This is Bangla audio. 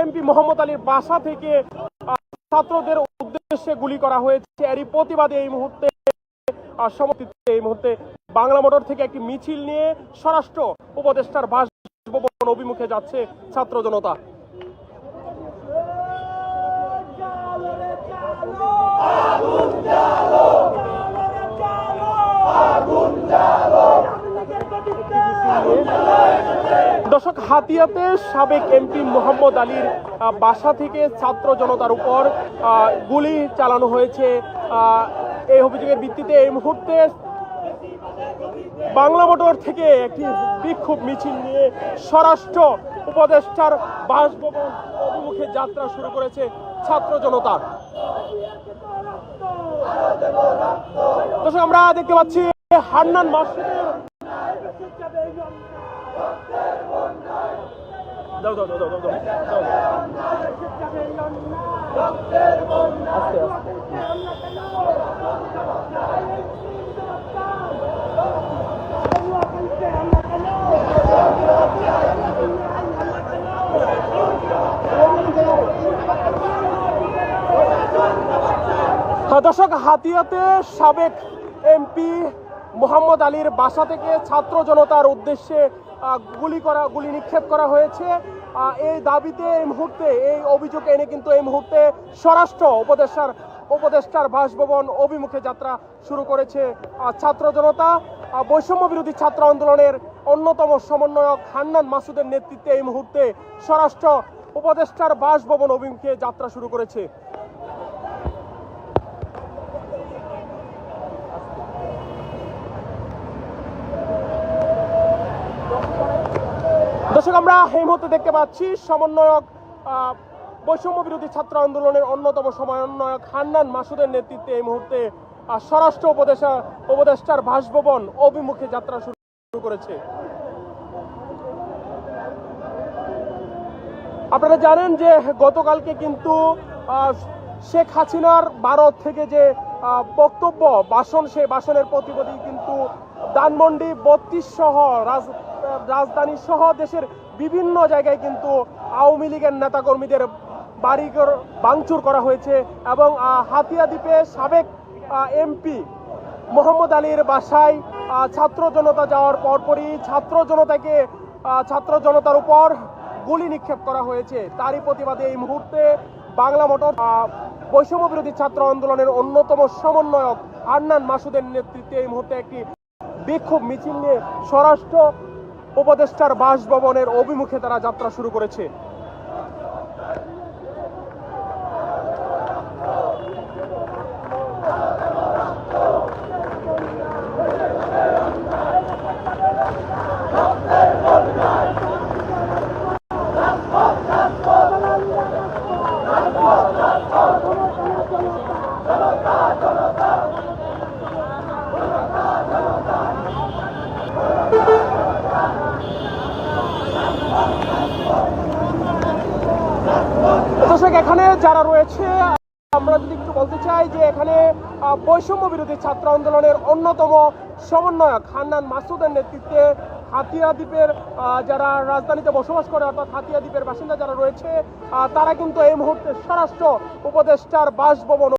এমপি মোহাম্মদ আলীর বাসা থেকে ছাত্রদের উদ্দেশ্যে গুলি করা হয়েছে। এরই প্রতিবাদে এই মুহূর্তে এই মুহূর্তে বাংলা মোটর থেকে একটি মিছিল নিয়ে স্বরাষ্ট্র উপদেষ্টার বাসভবন অভিমুখে যাচ্ছে ছাত্র জনতা। দর্শক, হাতিয়াতে সাবেক এমপি মোহাম্মদ আলীর বাসা থেকে ছাত্র জনতার উপর গুলি চালানো হয়েছে। এই অভিযোগের ভিত্তিতে এই মুহূর্তে বাংলা মোটর থেকে একটি বিক্ষোভ মিছিল নিয়ে স্বরাষ্ট্র উপদেষ্টার বাসভবন অভিমুখে যাত্রা শুরু করেছে ছাত্র জনতা। দর্শক, আমরা দেখতে পাচ্ছি হান্নান মাসুদের দাও দাও দাও দাও দাও। আস্তে হ্যাঁ, দর্শক হাতিয়াতে সাবেক এমপি মোহাম্মদ আলীর বাসা থেকে ছাত্র জনতার উদ্দেশ্যে গুলি করা গুলি নিক্ষেপ করা হয়েছে এই দাবিতে এই মুহূর্তে, এই অভিযোগ এনে কিন্তু এই মুহূর্তে স্বরাষ্ট্র উপদেষ্টার উপদেষ্টার বাসভবন অভিমুখে যাত্রা শুরু করেছে ছাত্র জনতা। বৈষম্য বিরোধী ছাত্র আন্দোলনের অন্যতম সমন্বয়ক হান্নান মাসুদের নেতৃত্বে এই মুহূর্তে স্বরাষ্ট্র উপদেষ্টার বাসভবন অভিমুখে যাত্রা শুরু করেছে। দর্শক, আমরা এই মুহূর্তে দেখতে পাচ্ছি সমন্বয়ক বৈষম্য বিরোধী ছাত্র আন্দোলনের অন্যতম সমন্বয়ক হান্নান মাসুদের নেতৃত্বে এই মুহূর্তে স্বরাষ্ট্র উপদেষ্টা উপদেষ্টার বাসভবন অভিমুখে যাত্রা শুরু করেছে। আপনারা জানেন যে গতকালকে কিন্তু শেখ হাসিনার ভারত থেকে যে বক্তব্য, ভাষণ, সেই ভাষণের প্রতিবাদী কিন্তু দানমন্ডি বত্রিশ সহ রাজ- রাজধানী সহ দেশের বিভিন্ন জায়গায় কিন্তু আওয়ামী লীগের নেতাকর্মীদের বাড়ি কর- ভাঙচুর করা হয়েছে এবং হাতিয়া দ্বীপে সাবেক এমপি মোহাম্মদ আলীর বাসায় ছাত্র জনতা যাওয়ার পরপরই ছাত্র জনতাকে ছাত্র জনতার উপর গুলি নিক্ষেপ করা হয়েছে। তারই প্রতিবাদে এই মুহূর্তে বাংলা মোটর বৈষম্য বিরোধী ছাত্র আন্দোলনের অন্যতম সমন্বয়ক আন্নান মাসুদের নেতৃত্বে এই মুহূর্তে একটি বিক্ষোভ মিছিল নিয়ে স্বরাষ্ট্র উপদেষ্টার বাসভবনের অভিমুখে তারা যাত্রা শুরু করেছে। দর্শক এখানে যারা রয়েছে, আমরা যদি একটু বলতে চাই যে এখানে বৈষম্য বিরোধী ছাত্র আন্দোলনের অন্যতম সমন্বয়ক হান্নান মাসুদের নেতৃত্বে হাতিয়া দ্বীপের যারা রাজধানীতে বসবাস করে, অর্থাৎ হাতিয়া দ্বীপের বাসিন্দা যারা রয়েছে তারা কিন্তু এই মুহূর্তে স্বরাষ্ট্র উপদেষ্টার বাসভবন